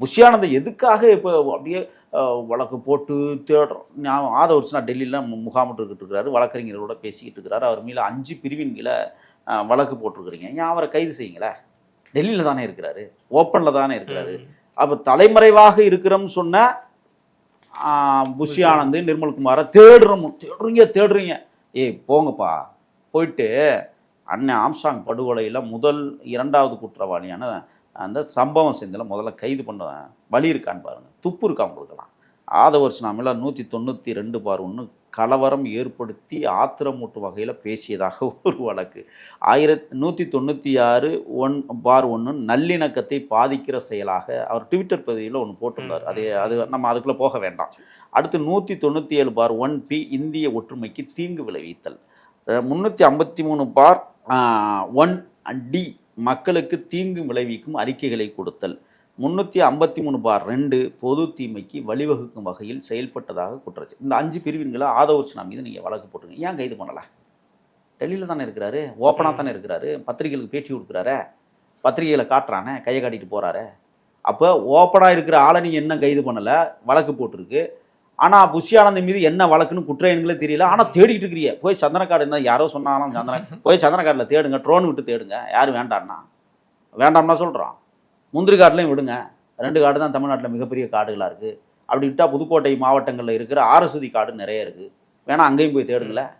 புஷியானந்தை எதுக்காக இப்போ அப்படியே வழக்கு போட்டு தேடுறோம் நான் ஆதவர்ஸ் நான் டெல்லியில் முகாமிட்டு இருக்கிறாரு வழக்கறிஞர்களோட பேசிக்கிட்டு இருக்கிறாரு அவர் மேல அஞ்சு பிரிவின் கீழே வழக்கு போட்டிருக்கிறீங்க. ஏன் அவரை கைது செய்யுங்களேன் டெல்லியில் தானே இருக்கிறாரு. ஓப்பனில் தானே இருக்கிறாரு. அப்போ தலைமறைவாக இருக்கிறோம்னு சொன்ன புஷி ஆனந்த் நிர்மல்குமாரை தேடுறோம். தேடுறீங்க தேடுறீங்க. ஏய் போங்கப்பா. போயிட்டு அண்ணன் ஆம்ஸ்டாங் படுகொலையில் முதல் இரண்டாவது குற்றவாளியான அந்த சம்பவம் செந்தில் முதல்ல கைது பண்ண வழி இருக்கான்னு பாருங்க. துப்பு இருக்காம கொடுக்கலாம் ஆதவர்ஸ் நாமில் நூற்றி தொண்ணூற்றி ரெண்டு பார் ஒன்று கலவரம் ஏற்படுத்தி ஆத்திரமூட்டு வகையில் பேசியதாக ஒரு வழக்கு. ஆயிரத்தி நூற்றி தொண்ணூற்றி ஆறு ஒன் பார் ஒன்று நல்லிணக்கத்தை பாதிக்கிற செயலாக அவர் ட்விட்டர் பதிவில் ஒன்று போட்டிருந்தார். அது அது நம்ம அதுக்குள்ளே போக வேண்டாம். அடுத்து நூற்றி தொண்ணூற்றி ஏழு பார் ஒன் பி இந்திய ஒற்றுமைக்கு தீங்கு விளைவித்தல். முந்நூற்றி ஐம்பத்தி மூணு பார் ஒன் டி மக்களுக்கு தீங்கு விளைவிக்கும் அறிக்கைகளை கொடுத்தல். முந்நூற்றி ஐம்பத்தி மூணு பார் ரெண்டு பொது தீமைக்கு வழிவகுக்கும் வகையில் செயல்பட்டதாக குற்றச்சு இந்த அஞ்சு பிரிவின்களை ஆதவர்ச்சனா மீது நீங்கள் வழக்கு போட்டுருங்க. ஏன் கைது பண்ணலை? டெல்லியில் தானே இருக்கிறாரு? ஓப்பனாக தானே இருக்கிறாரு? பத்திரிகைகளுக்கு பேட்டி கொடுக்குறாரு? பத்திரிகைகளை காட்டுறானே? கையை காட்டிட்டு போகிறாரு அப்போ ஓப்பனாக இருக்கிற ஆளை நீங்கள் என்ன கைது பண்ணலை? வழக்கு போட்டிருக்கு. ஆனால் புஷியானந்த் மீது என்ன வழக்குன்னு குற்ற எண்களே தெரியல. ஆனால் தேடிக்கிட்டு இருக்கிறிய. போய் சந்தனக்காடு என்ன யாரோ சொன்னாலும் சந்தன போய் சந்தனக்காட்டில் தேடுங்க ட்ரோன் விட்டு தேடுங்க. யாரும் வேண்டாம்னா வேண்டாம்னா சொல்கிறோம் முந்திரி காட்டிலையும் விடுங்க. ரெண்டு காடு தான் தமிழ்நாட்டில் மிகப்பெரிய காடுகளாக இருக்குது அப்படி விட்டால் புதுக்கோட்டை மாவட்டங்களில் இருக்கிற ஆரசுதி காடு நிறைய இருக்குது வேணால் அங்கேயும் போய் தேடுங்களேன்.